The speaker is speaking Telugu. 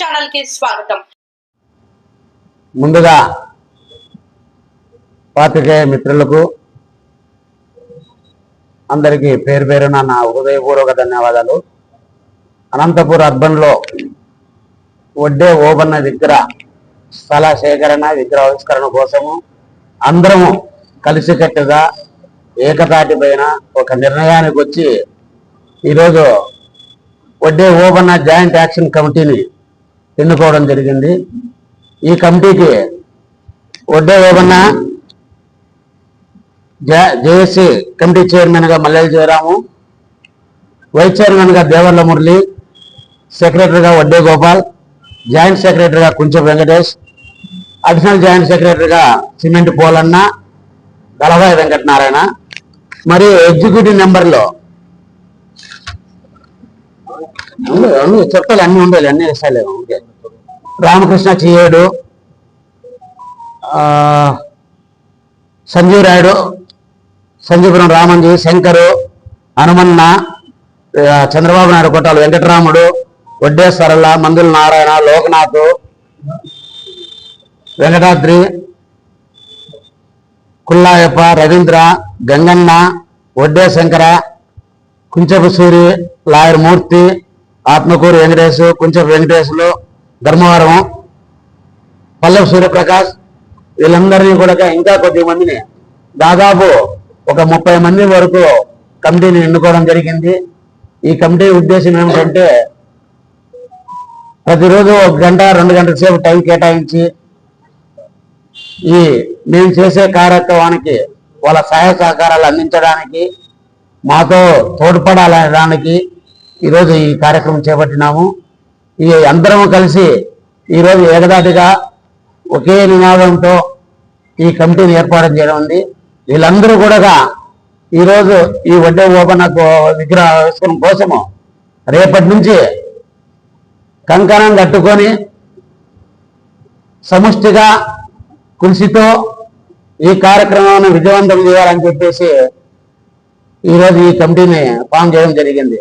ఛానల్కి స్వాగతం. ముందుగా పాత్రికేయ మిత్రులకు అందరికీ పేరు పేరున నా హృదయపూర్వక ధన్యవాదాలు. అనంతపూర్ అర్బన్లో వడ్డే ఓబన్న విగ్రహ స్థల సేకరణ విగ్రహావిష్కరణ కోసము అందరము కలిసికట్టుగా ఏకతాటి పైన ఒక నిర్ణయానికి వచ్చి ఈరోజు వడ్డే ఓబన్న జాయింట్ యాక్షన్ కమిటీని ఎన్నుకోవడం జరిగింది. ఈ కమిటీకి వడ్డే ఓబన్న జేఏసీ కమిటీ చైర్మన్గా మల్లెల జయరాము వైస్ చైర్మన్గా దేవర్ల మురళి సెక్రటరీగా వడ్డే గోపాల్ జాయింట్ సెక్రటరీగా కుంచె వెంకటేష్ అడిషనల్ జాయింట్ సెక్రటరీగా సిమెంట్ పోలన్న దళవాయి వెంకటనారాయణ. మరియు ఎగ్జిక్యూటివ్ నెంబర్లో అన్ని చెప్తాలి అన్ని ఉండాలి అన్ని విషయాలే రామకృష్ణ చియేడు. సంజీవ్ రాయుడు సంజీపురం రామంజీ శంకరు హనుమన్న చంద్రబాబు నాయుడు కొట్టాలు. వెంకటరాముడు వడ్డే సరళ మందుల నారాయణ లోకనాథ్ వెంకటాద్రి కుల్లాయప్ప రవీంద్ర గంగన్న వడ్డే శంకర కుంచపు సూరి లాయర్ మూర్తి ఆత్మకూరు వెంకటేశ్ కొంచెం వెంకటేశులు ధర్మవరం పల్లెపు సూర్యప్రకాష్ వీళ్ళందరినీ కూడా ఇంకా కొద్ది మందిని దాదాపు ఒక ముప్పై మంది వరకు కమిటీని ఎన్నుకోవడం జరిగింది. ఈ కమిటీ ఉద్దేశం ఏమిటంటే ప్రతిరోజు ఒక గంట రెండు గంటల సేపు టైం కేటాయించి ఈ మేము చేసే కార్యక్రమానికి వాళ్ళ సహాయ సహకారాలు అందించడానికి మాతో తోడ్పడాలనడానికి ఈరోజు ఈ కార్యక్రమం చేపట్టినాము. ఈ అందరం కలిసి ఈరోజు ఏకదాటిగా ఒకే నినాదంతో ఈ కమిటీని ఏర్పాటు చేయడం ఉంది. వీళ్ళందరూ కూడా ఈరోజు ఈ వడ్డే ఓపెన్ విగ్రహ ఆవిష్కరణ కోసము రేపటి నుంచి కంకణం కట్టుకొని సముష్టిగా కృషితో ఈ కార్యక్రమాన్ని విజయవంతం చేయాలని చెప్పేసి ఈరోజు ఈ కమిటీని ఫామ్ చేయడం జరిగింది.